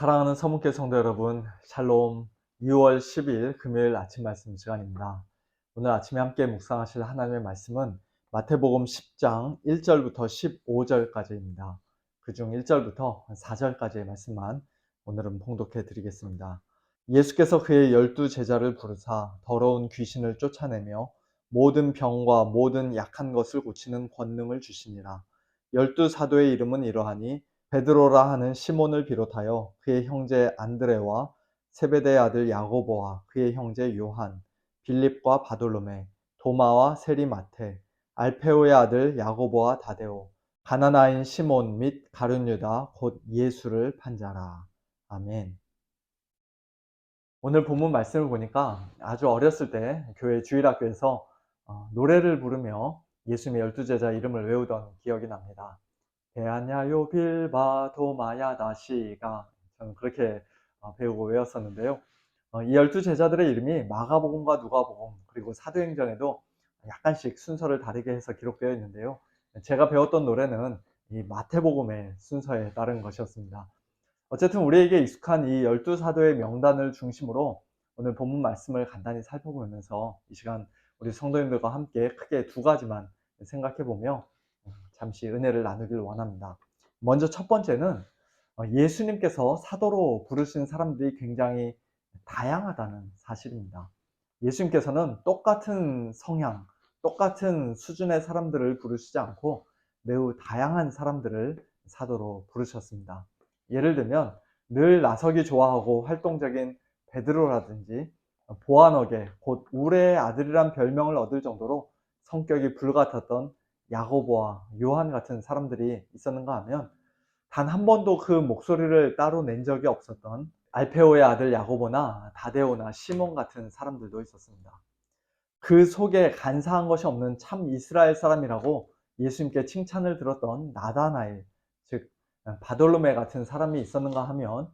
사랑하는 서문교 성도 여러분, 샬롬 2월 10일 금요일 아침 말씀 시간입니다. 오늘 아침에 함께 묵상하실 하나님의 말씀은 마태복음 10장 1절부터 15절까지입니다. 그중 1절부터 4절까지의 말씀만 오늘은 봉독해 드리겠습니다. 예수께서 그의 열두 제자를 부르사 더러운 귀신을 쫓아내며 모든 병과 모든 약한 것을 고치는 권능을 주시니라. 열두 사도의 이름은 이러하니 베드로라 하는 시몬을 비롯하여 그의 형제 안드레와 세베대의 아들 야고보와 그의 형제 요한, 빌립과 바돌로메, 도마와 세리마테, 알페오의 아들 야고보와 다데오, 가나나인 시몬 및 가룟유다 곧 예수를 판자라. 아멘. 오늘 본문 말씀을 보니까 아주 어렸을 때 교회 주일학교에서 어, 노래를 부르며 예수님의 열두 제자 이름을 외우던 기억이 납니다. 베아냐요 빌바 도마야 다시가 저는 그렇게 어, 배우고 외웠었는데요. 어, 이 열두 제자들의 이름이 마가복음과 누가복음 그리고 사도행전에도 약간씩 순서를 다르게 해서 기록되어 있는데요. 제가 배웠던 노래는 이 마태복음의 순서에 따른 것이었습니다. 어쨌든 우리에게 익숙한 이 열두 사도의 명단을 중심으로 오늘 본문 말씀을 간단히 살펴보면서 이 시간 우리 성도님들과 함께 크게 두 가지만 생각해 보며 잠시 은혜를 나누길 원합니다. 먼저 첫 번째는 어, 예수님께서 사도로 부르신 사람들이 굉장히 다양하다는 사실입니다. 예수님께서는 똑같은 성향, 똑같은 수준의 사람들을 부르시지 않고 매우 다양한 사람들을 사도로 부르셨습니다. 예를 들면 늘 나서기 좋아하고 활동적인 베드로라든지 보아너게 곧 우레의 아들이란 별명을 얻을 정도로 성격이 불같았던 야고보와 요한 같은 사람들이 있었는가 하면 단 한 번도 그 목소리를 따로 낸 적이 없었던 알페오의 아들 야고보나 다데오나 시몬 같은 사람들도 있었습니다. 그 속에 간사한 것이 없는 참 이스라엘 사람이라고 예수님께 칭찬을 들었던 나다나엘, 즉 바돌로메 같은 사람이 있었는가 하면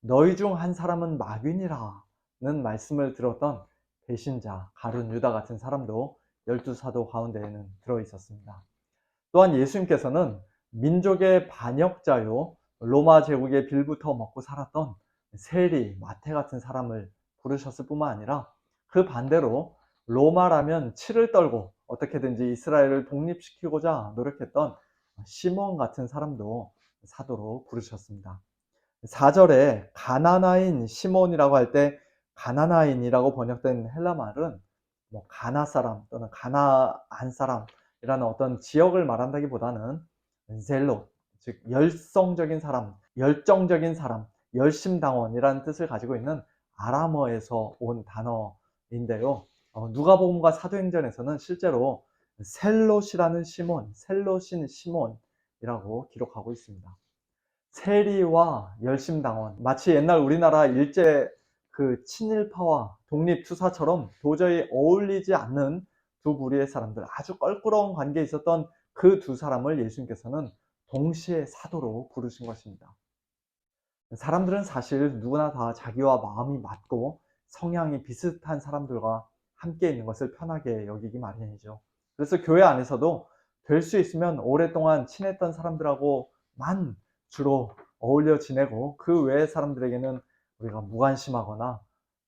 너희 중 한 사람은 마귀니라는 말씀을 들었던 배신자 가룟 유다 같은 사람도 열두 사도 가운데에는 들어 있었습니다. 또한 예수님께서는 민족의 반역자요 로마 제국의 빌부터 먹고 살았던 세리, 마태 같은 사람을 부르셨을 뿐만 아니라 그 반대로 로마라면 치를 떨고 어떻게든지 이스라엘을 독립시키고자 노력했던 시몬 같은 사람도 사도로 부르셨습니다. 4절에 가나나인 시몬이라고 할 때 가나나인이라고 번역된 헬라 말은 뭐 가나 사람 또는 가나안 사람이라는 어떤 지역을 말한다기보다는 젤로 즉 열성적인 사람, 열정적인 사람, 열심당원이라는 뜻을 가지고 있는 아람어에서 온 단어인데요. 어, 누가복음과 사도행전에서는 실제로 셀롯이라는 시몬, 셀롯인 시몬이라고 기록하고 있습니다. 세리와 열심당원, 마치 옛날 우리나라 일제 그 친일파와 독립투사처럼 도저히 어울리지 않는 두 부류의 사람들, 아주 껄끄러운 관계에 있었던 그 두 사람을 예수님께서는 동시에 사도로 부르신 것입니다. 사람들은 사실 누구나 다 자기와 마음이 맞고 성향이 비슷한 사람들과 함께 있는 것을 편하게 여기기 마련이죠. 그래서 교회 안에서도 될 수 있으면 오랫동안 친했던 사람들하고만 주로 어울려 지내고 그 외의 사람들에게는 우리가 무관심하거나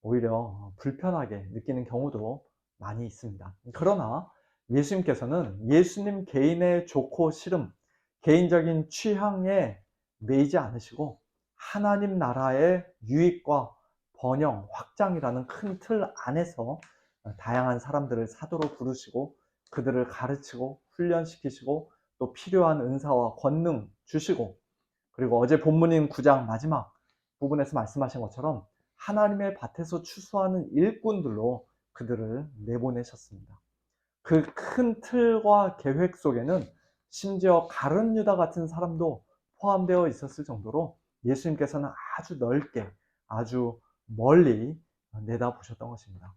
오히려 불편하게 느끼는 경우도 많이 있습니다. 그러나 예수님께서는 예수님 개인의 좋고 싫음, 개인적인 취향에 매이지 않으시고 하나님 나라의 유익과 번영, 확장이라는 큰 틀 안에서 다양한 사람들을 사도로 부르시고 그들을 가르치고 훈련시키시고 또 필요한 은사와 권능 주시고 그리고 어제 본문인 9장 마지막 부분에서 말씀하신 것처럼 하나님의 밭에서 추수하는 일꾼들로 그들을 내보내셨습니다. 그 큰 틀과 계획 속에는 심지어 가른 유다 같은 사람도 포함되어 있었을 정도로 예수님께서는 아주 넓게, 아주 멀리 내다보셨던 것입니다.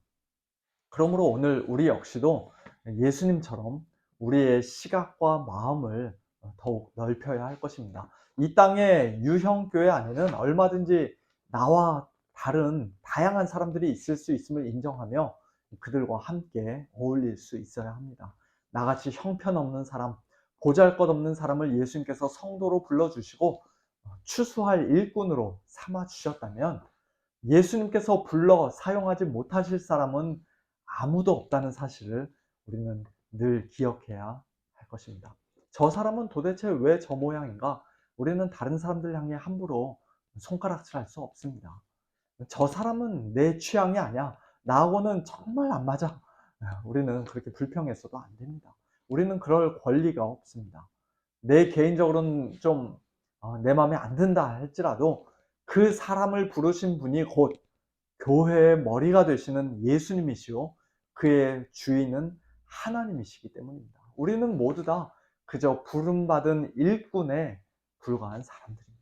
그러므로 오늘 우리 역시도 예수님처럼 우리의 시각과 마음을 더욱 넓혀야 할 것입니다. 이 땅의 유형 교회 안에는 얼마든지 나와 다른 다양한 사람들이 있을 수 있음을 인정하며 그들과 함께 어울릴 수 있어야 합니다. 나같이 형편없는 사람, 보잘 것 없는 사람을 예수님께서 성도로 불러주시고 추수할 일꾼으로 삼아 주셨다면 예수님께서 불러 사용하지 못하실 사람은 아무도 없다는 사실을 우리는 늘 기억해야 할 것입니다. 저 사람은 도대체 왜 저 모양인가? 우리는 다른 사람들 향해 함부로 손가락질 할수 없습니다. 저 사람은 내 취향이 아니야. 나하고는 정말 안 맞아. 우리는 그렇게 불평했어도 안 됩니다. 우리는 그럴 권리가 없습니다. 내 개인적으로는 좀 내 마음에 안 든다 할지라도 그 사람을 부르신 분이 곧 교회의 머리가 되시는 예수님이시오. 그의 주인은 하나님이시기 때문입니다. 우리는 모두 다 그저 부름받은 일꾼에 불과한 사람들입니다.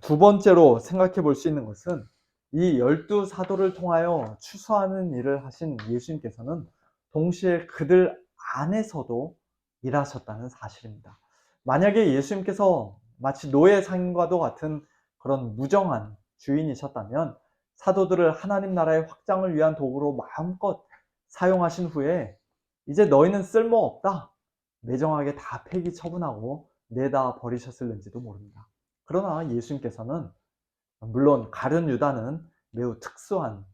두 번째로 생각해 볼 수 있는 것은 이 열두 사도를 통하여 추수하는 일을 하신 예수님께서는 동시에 그들 안에서도 일하셨다는 사실입니다. 만약에 예수님께서 마치 노예 상인과도 같은 그런 무정한 주인이셨다면 사도들을 하나님 나라의 확장을 위한 도구로 마음껏 사용하신 후에 이제 너희는 쓸모없다. 매정하게 다 폐기 처분하고 내다 버리셨을는지도 모릅니다. 그러나 예수님께서는 물론 가룟 유다는 매우 특수한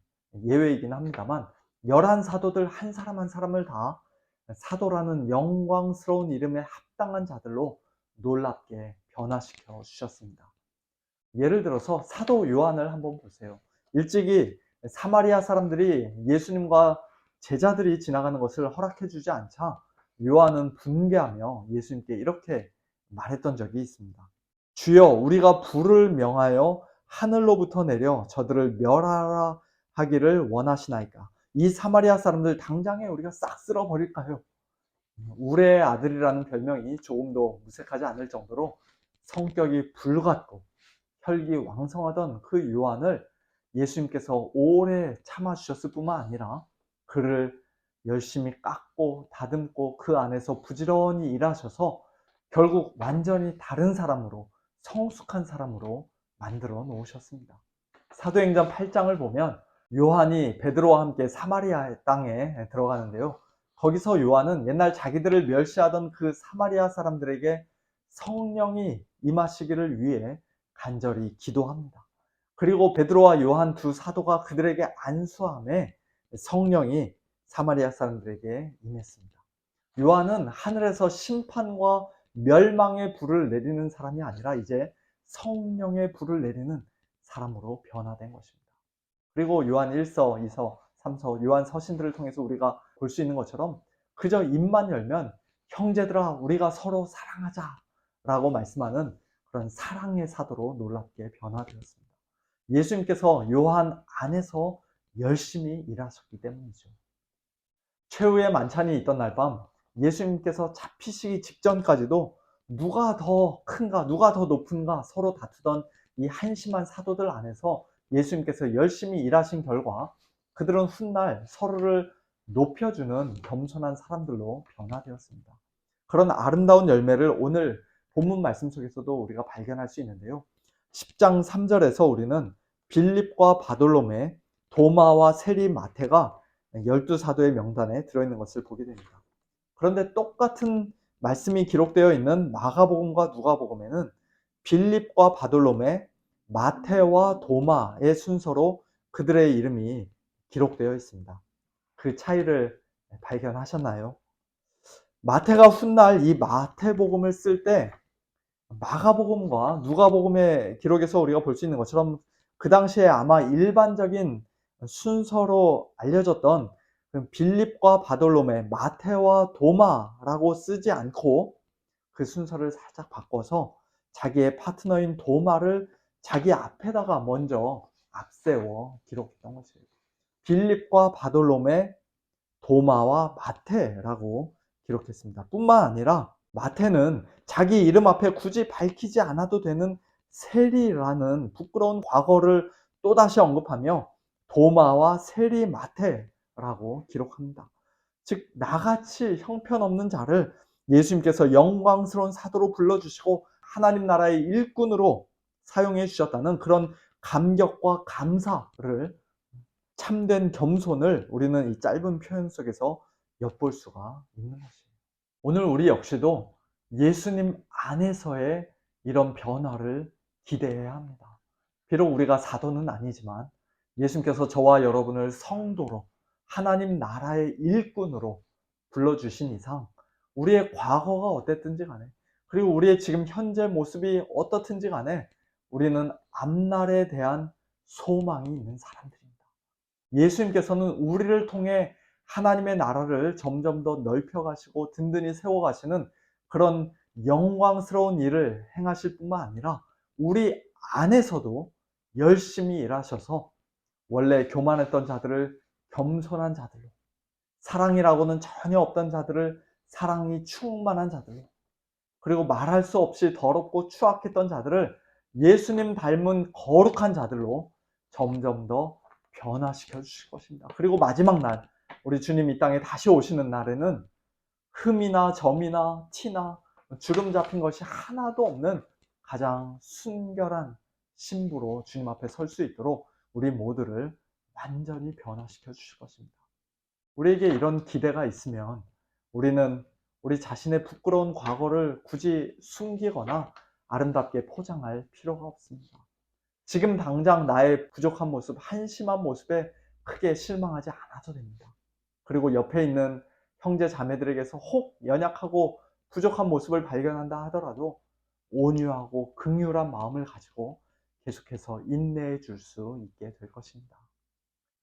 예외이긴 합니다만 열한 사도들 한 사람 한 사람을 다 사도라는 영광스러운 이름에 합당한 자들로 놀랍게 변화시켜 주셨습니다. 예를 들어서 사도 요한을 한번 보세요. 일찍이 사마리아 사람들이 예수님과 제자들이 지나가는 것을 허락해 주지 않자 요한은 분개하며 예수님께 이렇게 말했던 적이 있습니다. 주여 우리가 불을 명하여 하늘로부터 내려 저들을 멸하라 하기를 원하시나이까 이 사마리아 사람들 당장에 우리가 싹 쓸어 버릴까요? 우레의 아들이라는 별명이 조금도 무색하지 않을 정도로 성격이 불같고 혈기 왕성하던 그 요한을 예수님께서 오래 참아주셨을 뿐만 아니라 그를 열심히 깎고 다듬고 그 안에서 부지런히 일하셔서 결국 완전히 다른 사람으로 성숙한 사람으로 만들어 놓으셨습니다. 사도행전 8장을 보면 요한이 베드로와 함께 사마리아 땅에 들어가는데요. 거기서 요한은 옛날 자기들을 멸시하던 그 사마리아 사람들에게 성령이 임하시기를 위해 간절히 기도합니다. 그리고 베드로와 요한 두 사도가 그들에게 안수함에 성령이 사마리아 사람들에게 임했습니다. 요한은 하늘에서 심판과 멸망의 불을 내리는 사람이 아니라 이제 성령의 불을 내리는 사람으로 변화된 것입니다. 그리고 요한 1서, 2서, 3서, 요한 서신들을 통해서 우리가 볼 수 있는 것처럼 그저 입만 열면 형제들아 우리가 서로 사랑하자 라고 말씀하는 그런 사랑의 사도로 놀랍게 변화되었습니다. 예수님께서 요한 안에서 열심히 일하셨기 때문이죠. 최후의 만찬이 있던 날 밤 예수님께서 잡히시기 직전까지도 누가 더 큰가, 누가 더 높은가 서로 다투던 이 한심한 사도들 안에서 예수님께서 열심히 일하신 결과 그들은 훗날 서로를 높여주는 겸손한 사람들로 변화되었습니다. 그런 아름다운 열매를 오늘 본문 말씀 속에서도 우리가 발견할 수 있는데요. 10장 3절에서 우리는 빌립과 바돌롬의 도마와 세리 마테가 열두 사도의 명단에 들어있는 것을 보게 됩니다. 그런데 똑같은 말씀이 기록되어 있는 마가복음과 누가복음에는 빌립과 바돌롬의 마테와 도마의 순서로 그들의 이름이 기록되어 있습니다. 그 차이를 발견하셨나요? 마테가 훗날 이 마태복음을 쓸 때 마가복음과 누가복음의 기록에서 우리가 볼 수 있는 것처럼 그 당시에 아마 일반적인 순서로 알려졌던 빌립과 바돌롬의 마테와 도마라고 쓰지 않고 그 순서를 살짝 바꿔서 자기의 파트너인 도마를 자기 앞에다가 먼저 앞세워 기록했던 것이에요. 빌립과 바돌롬의 도마와 마테라고 기록했습니다. 뿐만 아니라 마테는 자기 이름 앞에 굳이 밝히지 않아도 되는 세리라는 부끄러운 과거를 또다시 언급하며 도마와 세리 마테라고 기록합니다. 즉 나같이 형편없는 자를 예수님께서 영광스러운 사도로 불러주시고 하나님 나라의 일꾼으로 사용해 주셨다는 그런 감격과 감사를 참된 겸손을 우리는 이 짧은 표현 속에서 엿볼 수가 있는 것이에요. 오늘 우리 역시도 예수님 안에서의 이런 변화를 기대해야 합니다. 비록 우리가 사도는 아니지만 예수님께서 저와 여러분을 성도로 하나님 나라의 일꾼으로 불러주신 이상 우리의 과거가 어땠든지 간에 그리고 우리의 지금 현재 모습이 어떻든지 간에 우리는 앞날에 대한 소망이 있는 사람들입니다. 예수님께서는 우리를 통해 하나님의 나라를 점점 더 넓혀가시고 든든히 세워가시는 그런 영광스러운 일을 행하실 뿐만 아니라 우리 안에서도 열심히 일하셔서 원래 교만했던 자들을 겸손한 자들로 사랑이라고는 전혀 없던 자들을 사랑이 충만한 자들로 그리고 말할 수 없이 더럽고 추악했던 자들을 예수님 닮은 거룩한 자들로 점점 더 변화시켜 주실 것입니다. 그리고 마지막 날 우리 주님 이 땅에 다시 오시는 날에는 흠이나 점이나 티나 주름 잡힌 것이 하나도 없는 가장 순결한 신부로 주님 앞에 설 수 있도록 우리 모두를 완전히 변화시켜 주실 것입니다. 우리에게 이런 기대가 있으면 우리는 우리 자신의 부끄러운 과거를 굳이 숨기거나 아름답게 포장할 필요가 없습니다. 지금 당장 나의 부족한 모습, 한심한 모습에 크게 실망하지 않아도 됩니다. 그리고 옆에 있는 형제 자매들에게서 혹 연약하고 부족한 모습을 발견한다 하더라도 온유하고 긍휼한 마음을 가지고 계속해서 인내해 줄 수 있게 될 것입니다.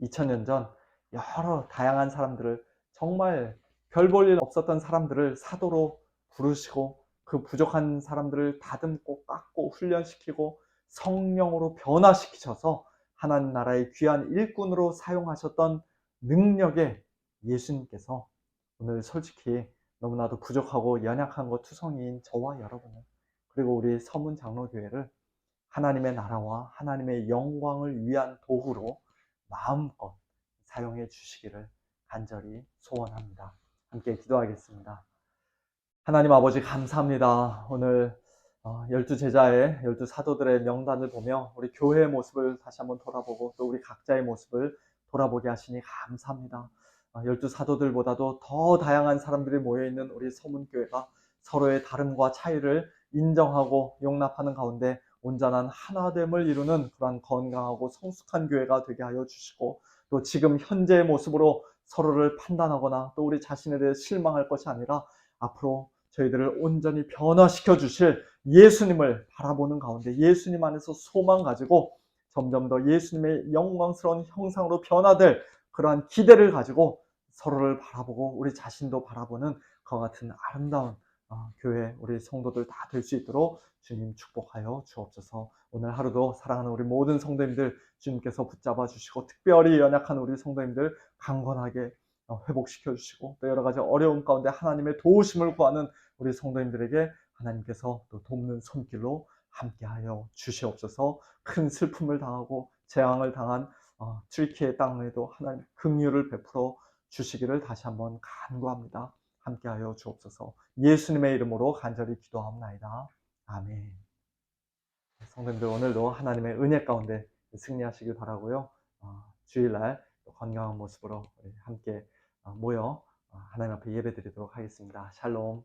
2000년 전 여러 다양한 사람들을 정말 별 볼 일 없었던 사람들을 사도로 부르시고 그 부족한 사람들을 다듬고 깎고 훈련시키고 성령으로 변화시키셔서 하나님 나라의 귀한 일꾼으로 사용하셨던 능력에 예수님께서 오늘 솔직히 너무나도 부족하고 연약한 것 투성이인 저와 여러분을 그리고 우리 서문 장로교회를 하나님의 나라와 하나님의 영광을 위한 도구로 마음껏 사용해 주시기를 간절히 소원합니다. 함께 기도하겠습니다. 하나님 아버지 감사합니다. 오늘 어, 열두 제자의 열두 사도들의 명단을 보며 우리 교회의 모습을 다시 한번 돌아보고 또 우리 각자의 모습을 돌아보게 하시니 감사합니다. 어, 열두 사도들보다도 더 다양한 사람들이 모여 있는 우리 서문교회가 서로의 다름과 차이를 인정하고 용납하는 가운데 온전한 하나됨을 이루는 그러한 건강하고 성숙한 교회가 되게 하여 주시고 또 지금 현재의 모습으로 서로를 판단하거나 또 우리 자신에 대해 실망할 것이 아니라 앞으로 저희들을 온전히 변화시켜 주실 예수님을 바라보는 가운데 예수님 안에서 소망 가지고 점점 더 예수님의 영광스러운 형상으로 변화될 그러한 기대를 가지고 서로를 바라보고 우리 자신도 바라보는 그와 같은 아름다운 어, 교회 우리 성도들 다 될 수 있도록 주님 축복하여 주옵소서. 오늘 하루도 사랑하는 우리 모든 성도님들 주님께서 붙잡아 주시고 특별히 연약한 우리 성도님들 강건하게 어, 회복시켜 주시고 또 여러 가지 어려움 가운데 하나님의 도우심을 구하는 우리 성도님들에게 하나님께서 또 돕는 손길로 함께하여 주시옵소서. 큰 슬픔을 당하고 재앙을 당한 어, 트리키의 땅에도 하나님 긍휼을 베풀어 주시기를 다시 한번 간구합니다. 함께하여 주옵소서. 예수님의 이름으로 간절히 기도하옵나이다. 아멘. 성도님들 오늘도 하나님의 은혜 가운데 승리하시길 바라고요. 어, 주일날 건강한 모습으로 함께 어, 모여 어, 하나님 앞에 예배드리도록 하겠습니다. 샬롬.